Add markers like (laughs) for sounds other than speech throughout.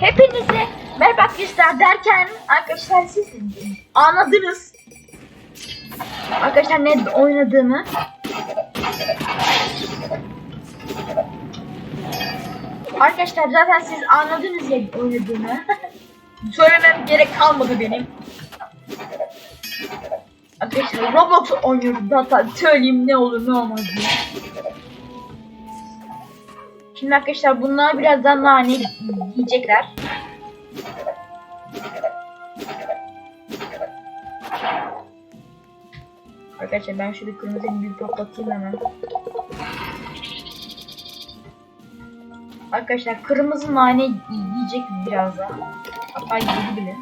Hepinize merhaba arkadaşlar derken arkadaşlar siz anladınız. Arkadaşlar ne oynadığımı. Arkadaşlar zaten siz anladınız ya oynadığımı. (laughs) Söylemem gerek kalmadı benim. Arkadaşlar Roblox oynuyoruz zaten söyleyeyim ne olur ne olmaz diye. Şimdi arkadaşlar bunlar birazdan nane yiyecekler. Arkadaşlar ben şöyle kırmızı bir patlatayım hemen. Arkadaşlar kırmızı nane yiyecek birazdan. Hatta yedi bile.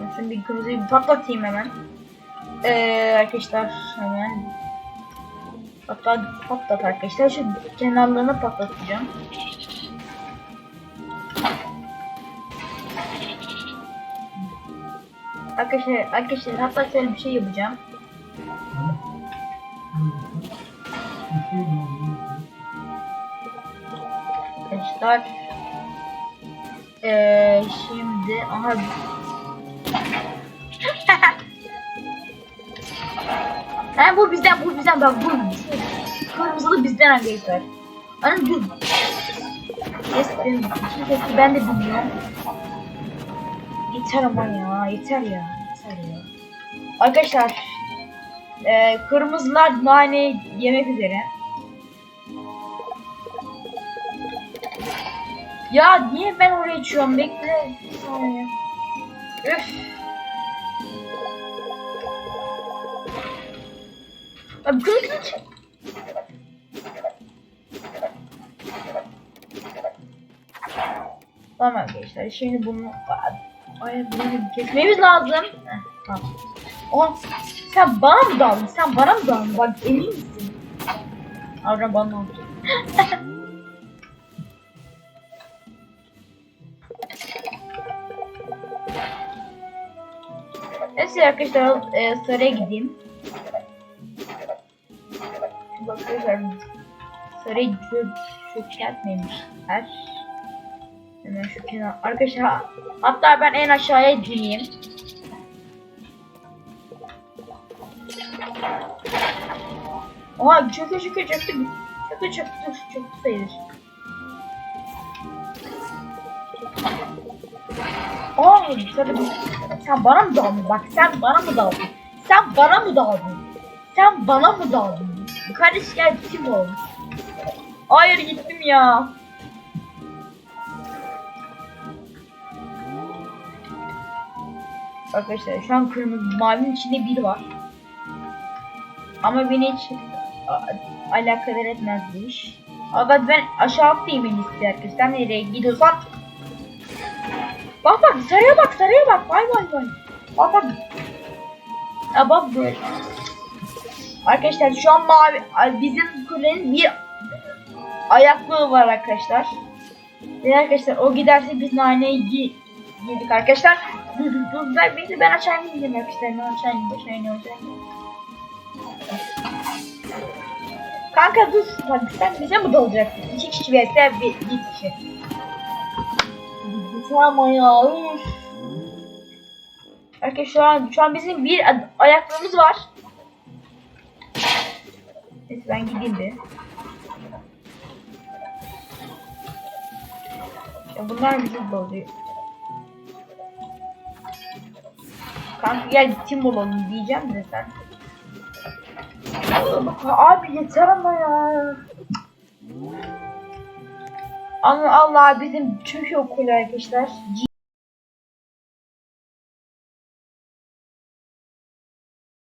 Ben şunu bir kırmızı bir patlatayım hemen. Ee, arkadaşlar hemen Hatta patlat arkadaşlar. Şu kenarlarına patlatacağım. Arkadaşlar, arkadaşlar hatta şöyle bir şey yapacağım. Arkadaşlar ee, şimdi aha (laughs) Ha bu bizden bu bizden bak bu kırmızılı bizden arkadaşlar. Anam dur. İçin sesi ben de bilmiyorum. Yeter ama ya yeter ya yeter ya. Arkadaşlar e, kırmızılar nane yemek üzere. Ya niye ben oraya içiyorum bekle. Üf. Abi kılıç. Tamam arkadaşlar şimdi bunu ay bunu kesmemiz lazım. Heh, sen bana mı daldın? Sen bana mı daldın? Bak emin misin? Avra bana oldu. (laughs) Neyse arkadaşlar e, saraya gideyim. Sarayı çöp çökertmemişler. Hemen şu kenar arkadaşlar hatta ben en aşağıya ineyim. Oha çökü çökü çöktü. Çökü çöktü çöktü sayılır. Aa, bir- sen bana mı daldın? Bak sen bana mı daldın? Sen bana mı daldın? Sen bana mı daldın? Bu kardeş gel kim oldu? Hayır gittim ya. Arkadaşlar şu an kırmızı mavinin içinde biri var. Ama beni hiç alakadar etmez bu iş. Ama ben aşağı atlayayım en iyisi arkadaşlar. Nereye gidiyorsan. Bak bak sarıya bak sarıya bak. Vay vay vay. Bak bak. Ya bak böyle. Arkadaşlar şu an mavi bizim kulenin bir ayaklığı var arkadaşlar. Ve arkadaşlar o giderse biz naneyi yedik arkadaşlar. (laughs) Ben, ben, ben aşağı ineyim arkadaşlar. Ben aşağı ineyim aşağı ineyim. Kanka dur bak sen bize mi dalacaksın? İki kişi vs bir, bir kişi. Tamam ya. üf. Arkadaşlar şu an şu an bizim bir ayaklığımız var. Ben gideyim bir. Ya bunlar bizi bozuyor. Kanka gel tim olalım diyeceğim de sen. Abi yeter ama ya. Allah bizim Türk okulu arkadaşlar.